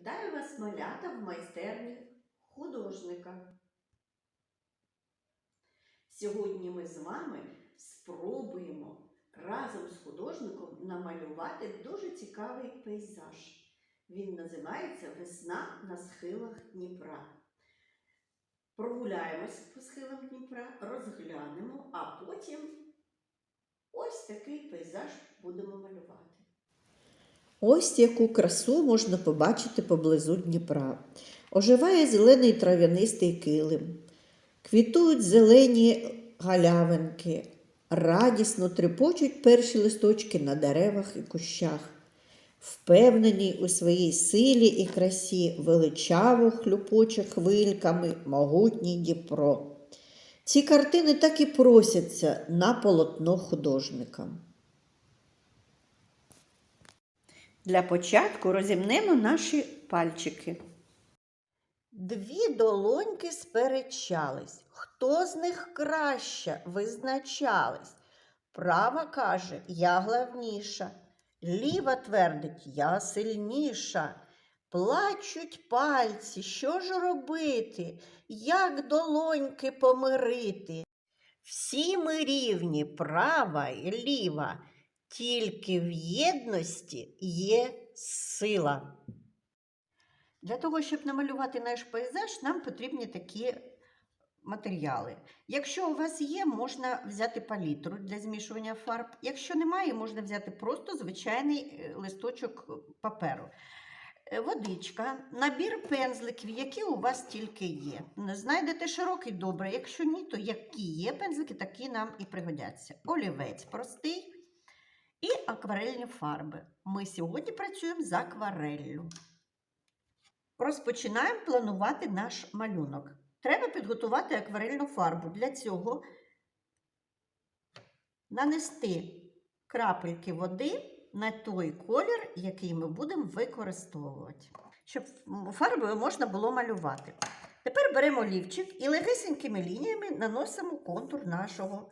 Вітаю вас, малята, в майстерні художника. Сьогодні ми з вами спробуємо разом з художником намалювати дуже цікавий пейзаж. Він називається Весна на схилах Дніпра. Прогуляємось по схилам Дніпра, розглянемо, а потім ось такий пейзаж будемо малювати. Ось яку красу можна побачити поблизу Дніпра. Оживає зелений трав'янистий килим, квітують зелені галявинки, радісно трепочуть перші листочки на деревах і кущах. Впевнений у своїй силі і красі, величаво хлюпоче хвильками могутній Дніпро. Ці картини так і просяться на полотно художника. Для початку розімнемо наші пальчики. Дві долоньки сперечались. Хто з них краще визначались? Права каже, я главніша. Ліва твердить, я сильніша. Плачуть пальці, що ж робити? Як долоньки помирити? Всі ми рівні, права і ліва. Тільки в єдності є сила. Для того, щоб намалювати наш пейзаж, нам потрібні такі матеріали. Якщо у вас є, можна взяти палітру для змішування фарб. Якщо немає, можна взяти просто звичайний е, листочок паперу. Е, Водичка, набір пензликів, які у вас тільки є. Знайдете широкий добре. Якщо ні, то які є пензлики, такі нам і пригодяться. Олівець простий і акварельні фарби. Ми сьогодні працюємо з аквареллю. Розпочинаємо планувати наш малюнок. Треба підготувати акварельну фарбу. Для цього нанести крапельки води на той колір, який ми будемо використовувати, щоб фарбою можна було малювати. Тепер беремо олівчик і легесенькими лініями наносимо контур нашого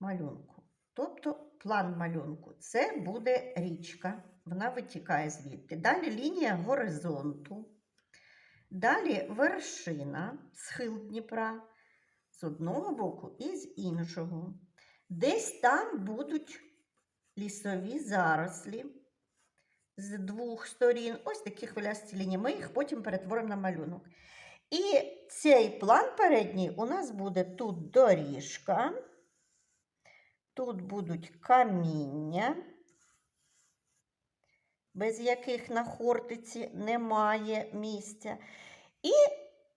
малюнку. Тобто план малюнку. Це буде річка, вона витікає звідти. Далі лінія горизонту. Далі вершина, схил Дніпра з одного боку і з іншого. Десь там будуть лісові зарослі з двох сторін. Ось такі хвилясті лінії. Ми їх потім перетворимо на малюнок. І цей план передній у нас буде тут доріжка. Тут будуть каміння, без яких на хортиці немає місця. І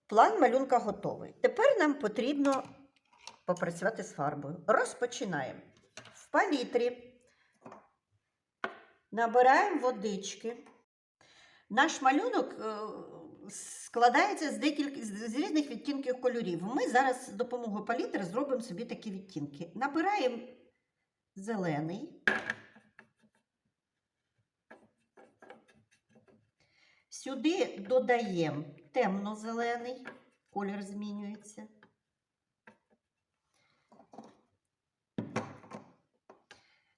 план малюнка готовий. Тепер нам потрібно попрацювати з фарбою. Розпочинаємо. В палітрі набираємо водички. Наш малюнок е, складається з декілька з різних відтінків кольорів. Ми зараз з допомогою палітри зробимо собі такі відтінки. Набираємо зелений. Сюди додаємо темно-зелений, колір змінюється.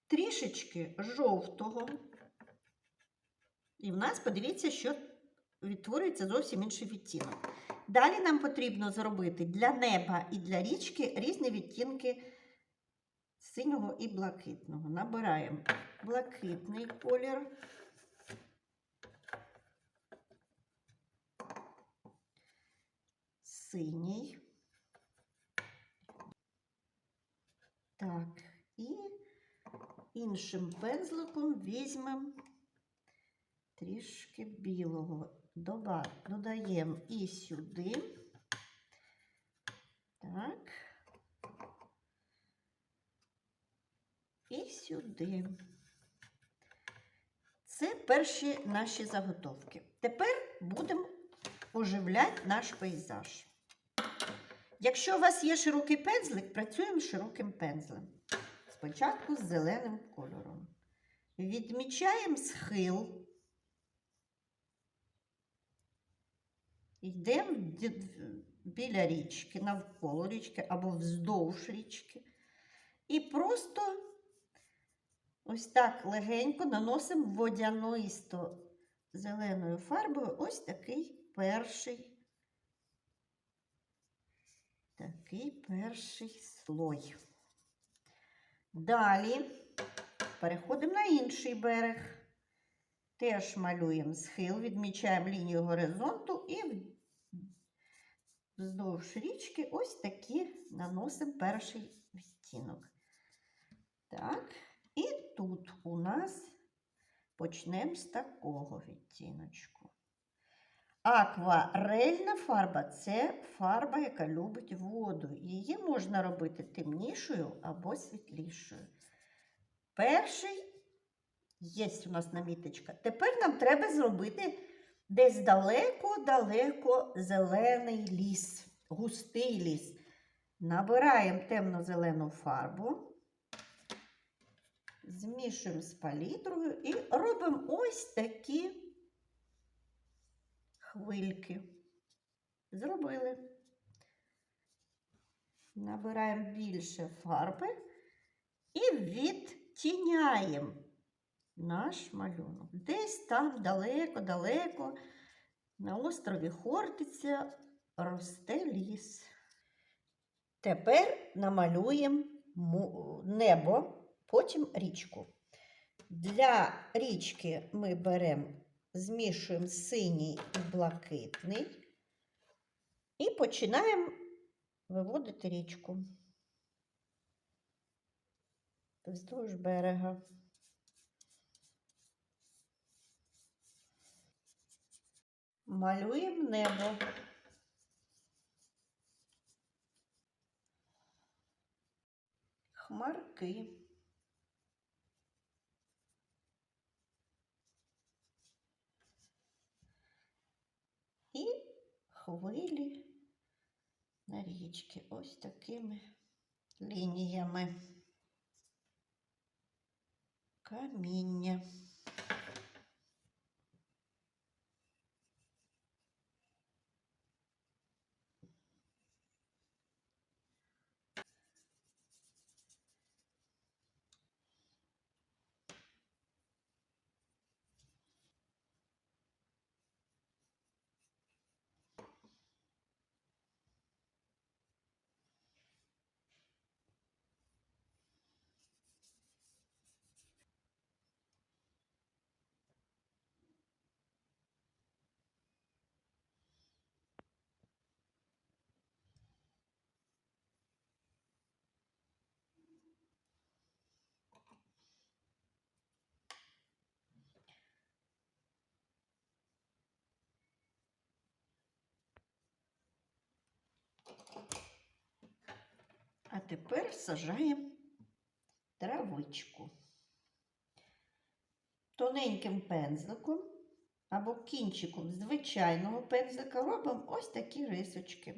Трішечки жовтого. І в нас, подивіться, що відтворюється зовсім інший відтінок. Далі нам потрібно зробити для неба і для річки різні відтінки синього і блакитного. Набираємо блакитний колір. Синій. Так, і іншим пензликом візьмемо трішки білого. Додаємо і сюди. Так. І сюди. Це перші наші заготовки. Тепер будемо оживляти наш пейзаж. Якщо у вас є широкий пензлик, працюємо широким пензлем. Спочатку з зеленим кольором. Відмічаємо схил. Йдемо біля річки, навколо річки або вздовж річки. І просто ось так легенько наносимо водянисто зеленою фарбою ось такий перший. Такий перший слой. Далі переходимо на інший берег. Теж малюємо схил, відмічаємо лінію горизонту і вздовж річки ось такі наносимо перший відтінок. Так, і тут у нас почнемо з такого відтіночку. Акварельна фарба це фарба, яка любить воду. Її можна робити темнішою або світлішою. Перший є у нас наміточка. Тепер нам треба зробити десь далеко-далеко зелений ліс, густий ліс. Набираємо темно-зелену фарбу, змішуємо з палітрою і робимо ось такі хвильки. Зробили. Набираємо більше фарби і відтіняємо наш малюнок. Десь там далеко-далеко на острові Хортиця росте ліс. Тепер намалюємо небо, потім річку. Для річки ми беремо, змішуємо синій і блакитний і починаємо виводити річку вздовж берега. Малюємо небо. Хмарки. І хвилі на річки ось такими лініями. Каміння. А тепер сажаємо травичку. Тоненьким пензликом або кінчиком звичайного пензлика робимо ось такі рисочки.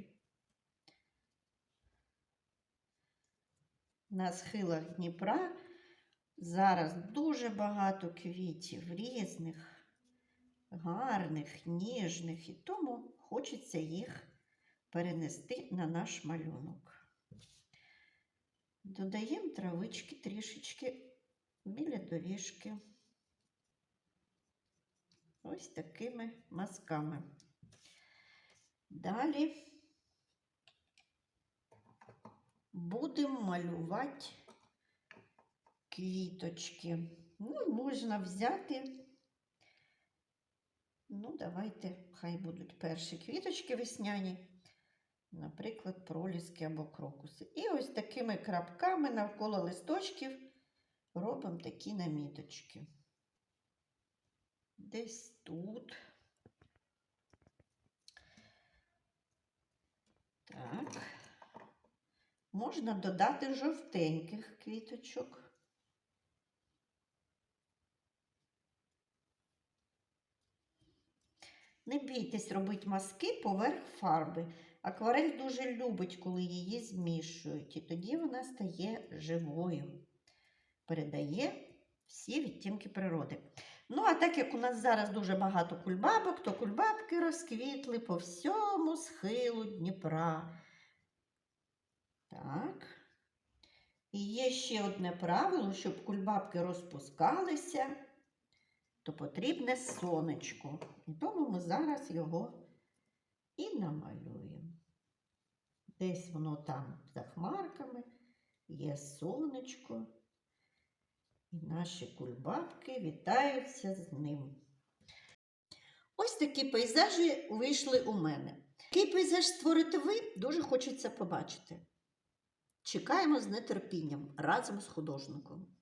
На схилах Дніпра зараз дуже багато квітів різних, гарних, ніжних, і тому хочеться їх перенести на наш малюнок. Додаємо травички трішечки біля доріжки. Ось такими мазками. Далі будемо малювати квіточки. Ну, можна взяти, ну, давайте, хай будуть перші квіточки весняні наприклад, проліски або крокуси. І ось такими крапками навколо листочків робимо такі наміточки. Десь тут. Так. Можна додати жовтеньких квіточок. Не бійтесь робити мазки поверх фарби. Акварель дуже любить, коли її змішують, і тоді вона стає живою, передає всі відтінки природи. Ну, а так як у нас зараз дуже багато кульбабок, то кульбабки розквітли по всьому схилу Дніпра. Так. І є ще одне правило, щоб кульбабки розпускалися, то потрібне сонечко. І тому ми зараз його і намалюємо. Десь воно там за хмарками, є сонечко. І наші кульбабки вітаються з ним. Ось такі пейзажі вийшли у мене. Який пейзаж створите ви, дуже хочеться побачити. Чекаємо з нетерпінням разом з художником.